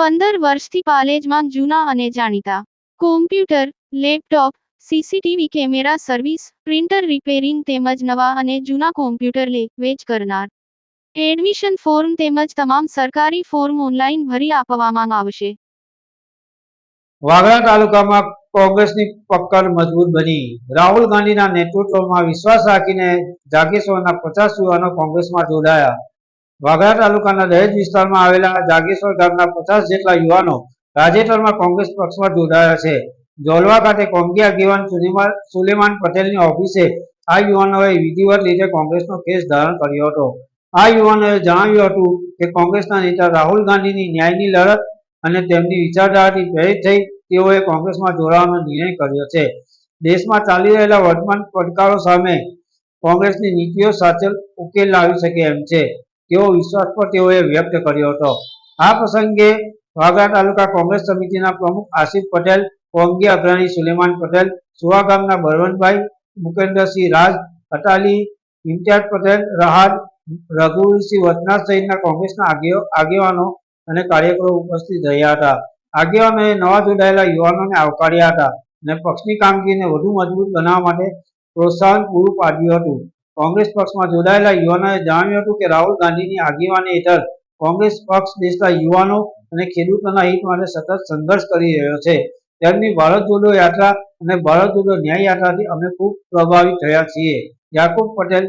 પંદર વર્ષથી પાલેજમાં જૂના અને જાણીતા. Computer laptop CCTV camera service printer repairing તેમજ નવા અને જૂના કોમ્પ્યુટર લે, વેચ કરનાર. એડમિશન ફોર્મ તેમજ તમામ સરકારી ફોર્મ ઓનલાઈન ભરી આપવામાં આવશે. વાગરા તાલુકામાં કોંગ્રેસની પક્કડ મજબૂત બની. રાહુલ ગાંધીના નેતૃત્વમાં વિશ્વાસ રાખીને જાગેશ્વરના પચાસ યુવાનો કોંગ્રેસમાં જોડાયા. વાગરા તાલુકાના દહેજ વિસ્તારમાં આવેલા જાગેશ્વર ગામના પચાસ જેટલા યુવાનો તાજેતરમાં કોંગ્રેસ પક્ષમાં જોડાયા છે. જોલવા ખાતે કોંગ્રેસ આગેવાન સુલેમાન પટેલની ઓફિસે આ યુવાનોએ વિધિવત રીતે કોંગ્રેસનો કેસ ધારણ કર્યો હતો. આ યુવાનોએ જણાવ્યું હતું કે કોંગ્રેસના નેતા રાહુલ ગાંધીની ન્યાયની લડત અને તેમની વિચારધારાથી પ્રેરિત થઈ તેઓએ કોંગ્રેસમાં જોડાવાનો નિર્ણય કર્યો છે. દેશમાં ચાલી રહેલા વર્તમાન પડકારો સામે કોંગ્રેસની નીતિઓ સાચે ઉકેલ લાવી શકે એમ છે. તેવો વિશ્વાસ પણ તેઓએ વ્યક્ત કર્યો હતો. આ પ્રસંગે વાગરા તાલુકા કોંગ્રેસ સમિતિના પ્રમુખ આસિફ પટેલ, કોંગી અગ્રણી સુલેમાન પટેલ, સુવા ગામના બળવંતભાઈ, મુકેન્દ્રસિંહ રાજ, અટાલી ઇમ્તિયાઝ પટેલ રહાદ રઘુવીરસિંહ વચનાથ સહિતના કોંગ્રેસના આગેવ- આગેવાનો અને કાર્યકરો ઉપસ્થિત રહ્યા હતા. આગેવાનોએ નવા જોડાયેલા યુવાનોને આવકાર્યા હતા અને પક્ષની કામગીરીને વધુ મજબૂત બનાવવા માટે પ્રોત્સાહન પૂરું પાડ્યું હતું. કોંગ્રેસ પક્ષમાં જોડાયેલા યુવાનોએ જણાવ્યું હતું કે રાહુલ ગાંધીની આગેવાની હેઠળ કોંગ્રેસ પક્ષ દેશના યુવાનો અને ખેડૂતોના હિત માટે સતત સંઘર્ષ કરી રહ્યો છે. તેમની ભારત જોડો યાત્રા અને ભારત જોડો ન્યાય યાત્રાથી અમે ખૂબ પ્રભાવિત થયા છીએ. યાકુબ પટેલ